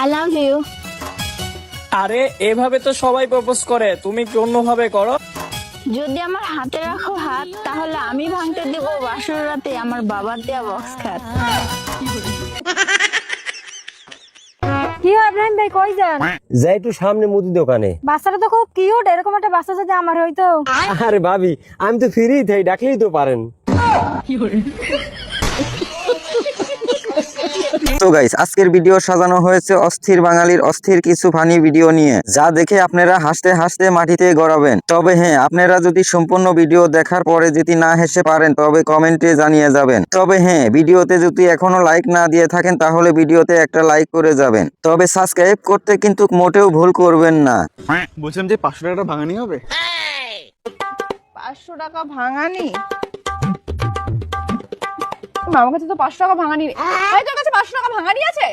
I love you আরে এভাবে তো সবাই প্রপোজ করে। তুমি কি অন্যভাবে করো? যদি আমার হাতে রাখো হাত তাহলে আমি ভাঙতে দেবো বাসর রাতে আমার বাবার দেয়া বক্স খাট কি হয় ইব্রাহিম ভাই কই যান? যাই একটু সামনে মুদি দোকানে। বাচ্চাটা তো খুব কিউট এরকম একটা বাচ্চা যদি আমার হইতো আরে ভাবি আমি তো ফ্রি থাই ডাকলেই তো পারেন। তো গাইস আজকের ভিডিও সাজানো হয়েছে অস্থির বাঙালির অস্থির কিছু ফানি ভিডিও নিয়ে। যা দেখে আপনারা হাসতে হাসতে মাটিতে গড়াবেন। তবে হ্যাঁ আপনারা যদি সম্পূর্ণ ভিডিও দেখার পরে যদি না হেসে পারেন তবে কমেন্টে জানিয়ে যাবেন। তবে হ্যাঁ ভিডিওতে যদি এখনও লাইক না দিয়ে থাকেন তাহলে ভিডিওতে একটা লাইক করে যাবেন। তবে সাবস্ক্রাইব করতে কিন্তু মোটেও ভুল করবেন না। বলছিলাম যে পাঁচশো টাকাটা ভাঙানি হবে? পাঁচশো টাকা ভাঙানি? আমার কাছে তো পাঁচশো টাকা ভাঙানি। ভাই তোর কাছে পাঁচশো টাকা ভাঙানি আছে?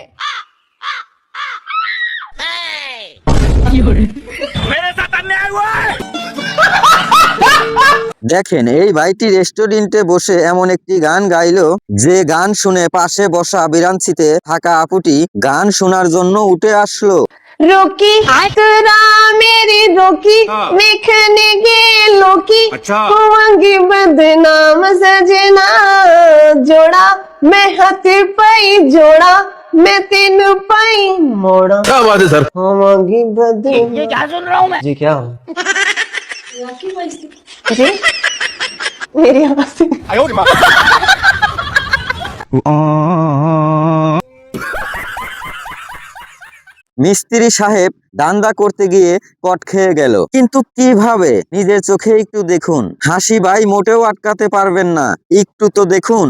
দেখেন এই ভাইটি রেস্টুরেন্টে বসে এমন একটি গান গাইলো যে গান শুনে পাশে বসা বিরাঞ্চিতে থাকা আপুটি গান শোনার জন্য উঠে আসলো रोकी तेरा मेरी रोकी देखने के लोकी होंगी बदनाम सजना जोड़ा मैं हाथ पाई जोड़ा मैं तीन पाई मोड़ा क्या बात है सर होंगी बदनाम जी क्या जी জি ভেরিয়াম আছে মিস্ত্রি সাহেব দান্দা করতে গিয়ে কট খেয়ে গেল। কিন্তু কীভাবে? নিজের চোখে একটু দেখুন। হাসি ভাই মোটেও আটকাতে পারবেন না। একটু তো দেখুন।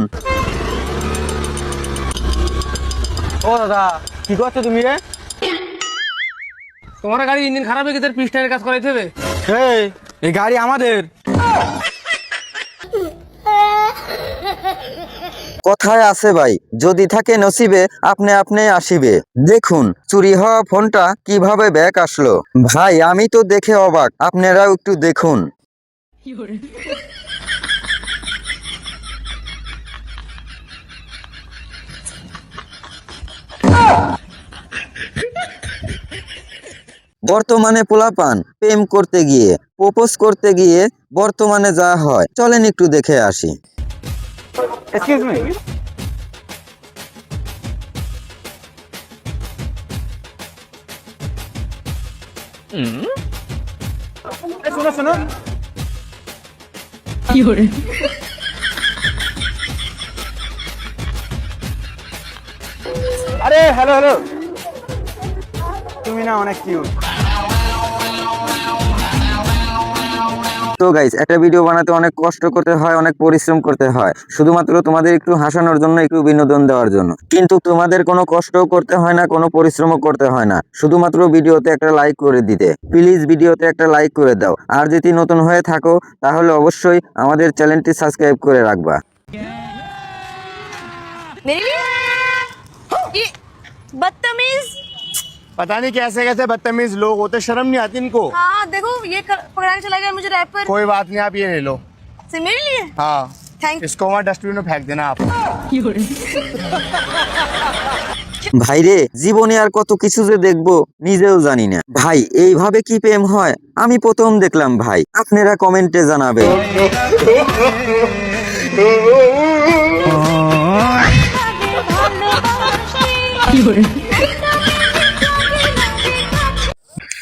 ও দাদা কি করছ তুমি রে? তোমার গাড়ি ইঞ্জিন খারাপ হয়ে গেছে পিস্টারের কাজ করাইতে হবে। এই, গাড়ি আমাদের। কথায় আছে ভাই যদি থাকে নসিবে আপনি আপনি আসিবে। দেখুন চুরি হওয়া ফোনটা কীভাবে ব্যাক আসলো। ভাই আমি তো দেখে অবাক আপনারাও একটু দেখুন। বর্তমানে পোলাপান প্রেম করতে গিয়ে। প্রপোজ করতে গিয়ে বর্তমানে যা হয়। চলেন একটু দেখে আসি। এক্সকিউজ মি শোনো শোনো আরে হ্যালো হ্যালো তুমি না অনেক কিউট তো গাইস একটা ভিডিও বানাতে অনেক কষ্ট করতে হয় অনেক পরিশ্রম করতে হয় শুধুমাত্র তোমাদের একটু হাসানোর জন্য একটু বিনোদন দেওয়ার জন্য কিন্তু তোমাদের কোনো কষ্টও করতে হয় না কোনো পরিশ্রমও করতে হয় না শুধুমাত্র ভিডিওতে একটা লাইক করে দিতে প্লিজ ভিডিওতে একটা লাইক করে দাও আর যদি নতুন হয়ে থাকো তাহলে অবশ্যই আমাদের চ্যানেলটি সাবস্ক্রাইব করে রাখবা मेरे लिए ये बदतमीज पता नहीं कैसे कैसे बदतमीज लोग होते शर्म नहीं आती इनको हाँ देखो ये कर- पकड़ा के चला गया मुझे रैपर कोई बात नहीं आप ये ले लो से मेरे लिए हाँ थैंक इसको वहाँ डस्टबिन में फेंक देना आप ভাইরে জীবনে আর কত কিছু যে দেখবো নিজেও জানি না ভাই এইভাবে কি প্রেম হয় আমি প্রথম দেখলাম ভাই আপনারা কমেন্টে জানাবেন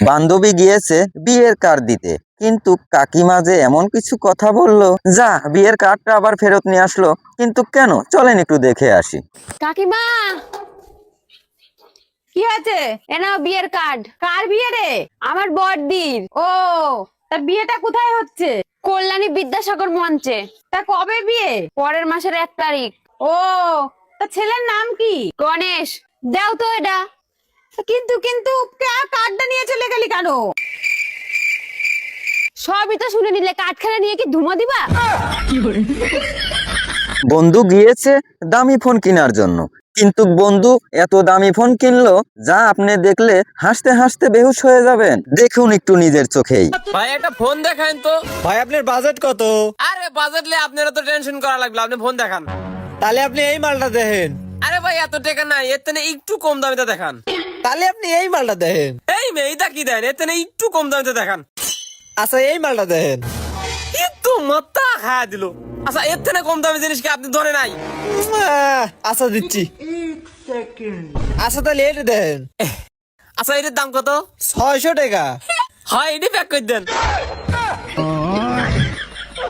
বান্ধবী গিয়েছে বিয়ের কার্ড দিতে। কিন্তু কাকিমা যে এমন কিছু কথা বলল, যা, বিয়ের কার্ডটা আবার ফেরত নিয়ে আসলো। কিন্তু কেন? চলেন একটু দেখে আসি। কাকিমা! কি হয়েছে? এ নাও বিয়ের কার্ড কার বিয়ে রে? আমার বড়দির। ও, তা বিয়েটা কোথায় হচ্ছে? কল্যাণী বিদ্যাসাগর মঞ্চে। তা কবে বিয়ে? পরের মাসের এক তারিখ। ও, তা ছেলের নাম কি? গণেশ। দাও তো এটা। কিন্তু কিন্তু কার্ডটা নিয়ে চলে গেলি কেন? সবই তো শুনে নিলে কাঠখানা নিয়ে কি ধুমো দিবা? বন্ধু গিয়েছে দামি ফোন কেনার জন্য। কিন্তু বন্ধু এত দামি ফোন কিনলো যা আপনি দেখলে হাসতে হাসতে বেহুশ হয়ে যাবেন। দেখুন একটু নিজের চোখেই। ভাই একটা ফোন দেখান তো। ভাই আপনার বাজেট কত? আরে বাজেট বাজেটলে আপনারা তো টেনশন করা লাগবে আপনি ফোন দেখান। তাহলে আপনি এই মালটা দেখেন। আরে ভাই এত টাকা নাই এর থেকে একটু কম দামিতে দেখান। তাহলে আপনি এই মালটা দেখেন। এই মেয়েটা কি দেন? এতে না একটু কম দামে দেখান। আচ্ছা এই মালটা দেখেন। একটু মাথা খায়া দিল। আচ্ছা এর থেকে কম দামি জিনিস কি আপনি ধরে নাই? আচ্ছা দিচ্ছি। আচ্ছা তাহলে এটা দেন আচ্ছা এটার দাম কত? ছয়শো টাকা। হয় এটি প্যাক করে দেন।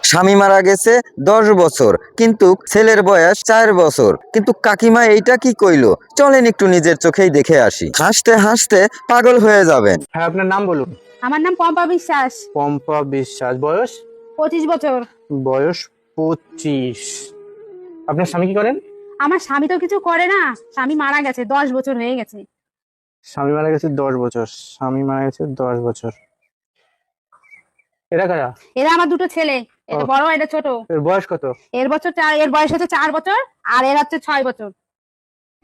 স্বামী মারা গেছে দশ বছর কিন্তু ছেলের বয়স চার বছর। কিন্তু কাকিমা এইটা কি কইলো? চলেন একটু নিজের চোখেই দেখে আসি। হাসতে হাসতে পাগল হয়ে যাবেন। হ্যাঁ আপনার নাম বলুন। আমার নাম পম্পা বিশ্বাস। পম্পা বিশ্বাস। বয়স? পঁচিশ বছর। বয়স পঁচিশ। আপনার স্বামী কি করেন? আমার স্বামী তো কিছু করে না। স্বামী মারা গেছে দশ বছর হয়ে গেছে। স্বামী মারা গেছে দশ বছর। স্বামী মারা গেছে দশ বছর। এরা কারা? এরা আমার দুটো ছেলে এটা বড় এটা ছোট। এর বয়স কত? এর বছর চার এর বয়স হচ্ছে চার বছর আর এর হচ্ছে ছয় বছর।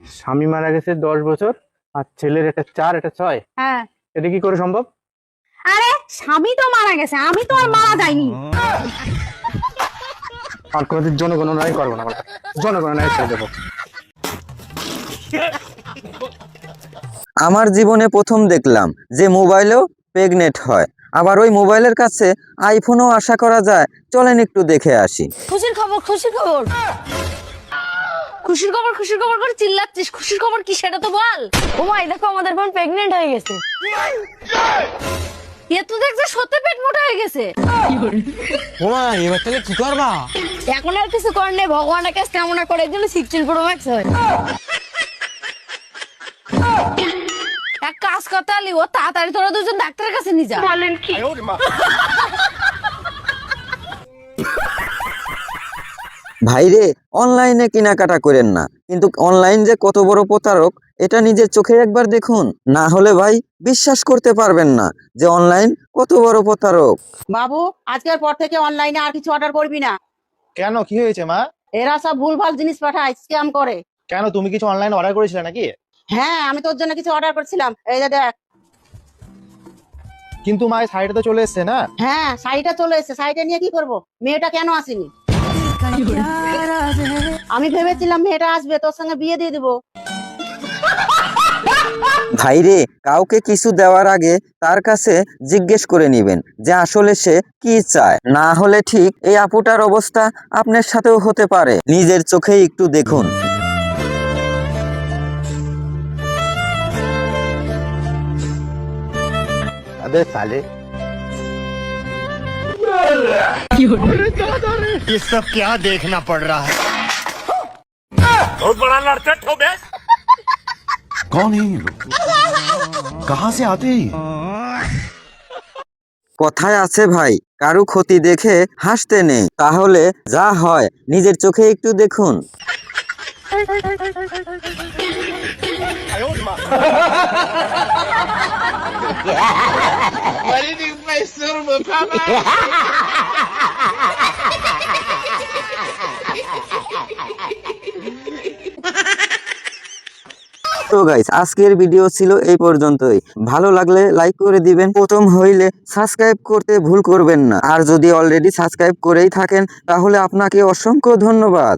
স্বামী মারা গেছে দশ বছর আর ছেলের এটা চার এটা ছয়। হ্যাঁ। এটা কি করে সম্ভব? আরে স্বামী তো মারা গেছে আমি তো আর মারা যাইনি। আর কোনোদিন জনগণনাই করব না আমরা। জনগণনায় ছেড়ে দেবো। আমার জীবনে প্রথম দেখলাম যে মোবাইলেও প্রেগনেট হয়। আবার ওই মোবাইলের কাছে আইফোনও আশা করা যায়। চলেন একটু দেখে আসি। খুশির খবর খুশির খবর। খুশির খবর খুশির খবর করে চিল্লাচ্ছিস। খুশির খবর কি সেটা তো বল। ও মাই দেখো আমাদের বোন প্রেগনেন্ট হয়ে গেছে। এ তো দেখছে সত্যি পেট মোটা হয়ে গেছে। ওমা এবার তাহলে কি করবা? এখন আর কিছু করার নেই ভগবানের কাছে কামনা করে জন্য সিক্সটিন প্রো ম্যাক্স হয়। এক কাজ করতে ও তাড়াতাড়ি তোরা দুজন ডাক্তারের কাছে নিয়ে যা। বলেন কি? ভাইরে অনলাইনে কেনাকাটা করেন না। কিন্তু অনলাইন যে কত বড় প্রতারক এটা নিজের চোখে একবার দেখুন। না হলে ভাই বিশ্বাস করতে পারবেন না যে অনলাইন কত বড় প্রতারক। বাবু আজকের পর থেকে অনলাইনে আর কিছু অর্ডার করবি না। কেন? কি হয়েছে মা? এরা সব ভুলভাল জিনিস পাঠায় স্ক্যাম করে। কেন? তুমি কিছু অনলাইন অর্ডার করেছিলে নাকি? হ্যাঁ আমি তোর জন্য কিছু অর্ডার করছিলাম। এই যে দেখ। কিন্তু মা এই শাড়িটা তো চলে এসছে না? হ্যাঁ শাড়িটা চলে এসেছে। শাড়িটা নিয়ে কি করব? মেয়েটা কেন আসেনি? আমি ভেবেছিলাম মেয়েটা আসবে তোর সঙ্গে বিয়ে দিয়ে দেবো। ভাই রে কাউকে কিছু দেওয়ার আগে তার কাছে জিজ্ঞেস করে নেবেন যে আসলে সে কি চায়। না হলে ঠিক এই আপুটার অবস্থা আপনার সাথেও হতে পারে। নিজের চোখেই একটু দেখুন। अबे साले ये सब क्या देखना पड़ रहा है बहुत बड़ा लड़चट हो बे कौन है ये लोग कहाँ से आते हैं ये? কথায় আছে ভাই কারু ক্ষতি দেখে হাসতে নেই তাহলে যা হয় নিজের চোখে একটু দেখুন তো গাইস আজকের ভিডিও ছিল এই পর্যন্তই। ভালো লাগলে লাইক করে দিবেন। প্রথম হইলে সাবস্ক্রাইব করতে ভুল করবেন না। আর যদি অলরেডি সাবস্ক্রাইব করেই থাকেন তাহলে আপনাকে অসংখ্য ধন্যবাদ।